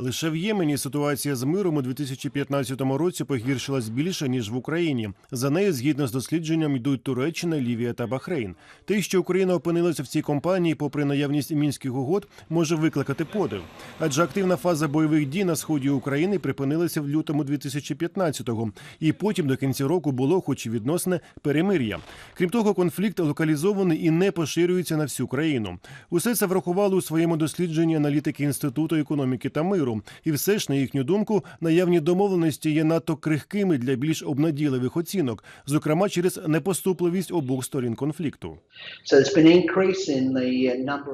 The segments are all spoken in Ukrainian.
Лише в Ємені ситуація з миром у 2015 році погіршилась більше ніж в Україні. За нею, згідно з дослідженням, йдуть Туреччина, Лівія та Бахрейн. Те, що Україна опинилася в цій компанії, попри наявність мінських угод, може викликати подив. Адже активна фаза бойових дій на сході України припинилася в лютому 2015-го, і потім до кінця року було, хоч і відносне, перемир'я. Крім того, конфлікт локалізований і не поширюється на всю країну. Усе це врахували у своєму дослідженні аналітики інституту економіки та миру. І все ж, на їхню думку, наявні домовленості є надто крихкими для більш обнадійливих оцінок, зокрема через непоступливість обох сторін конфлікту. Uh,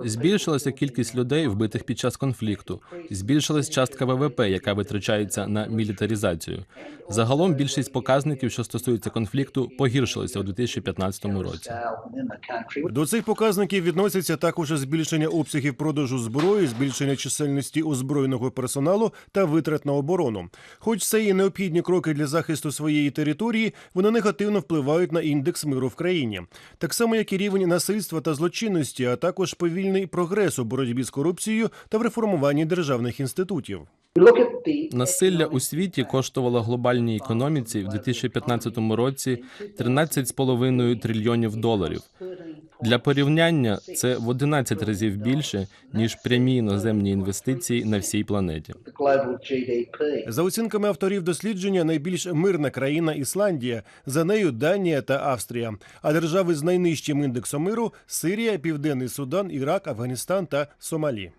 Збільшилася кількість людей, вбитих під час конфлікту. Збільшилась частка ВВП, яка витрачається на мілітаризацію. Загалом більшість показників, що стосуються конфлікту, погіршилися у 2015 році. До цих показників відносяться також збільшення обсягів продажу зброї, збільшення чисельності озброєного персоналу та витрат на оборону. Хоч це і необхідні кроки для захисту своєї території, вони негативно впливають на індекс миру в країні, так само як і рівень насильства та злочинності, а також повільний прогрес у боротьбі з корупцією та в реформуванні державних інститутів. Насилля у світі коштувало глобальній економіці в 2015 році 13,5 трильйонів доларів. Для порівняння це в 11 разів більше ніж прямі іноземні інвестиції на всій планеті. За оцінками авторів дослідження, найбільш мирна країна Ісландія, за нею Данія та Австрія. А держави з найнижчим індексом миру Сирія, Південний Судан, Ірак, Афганістан та Сомалі.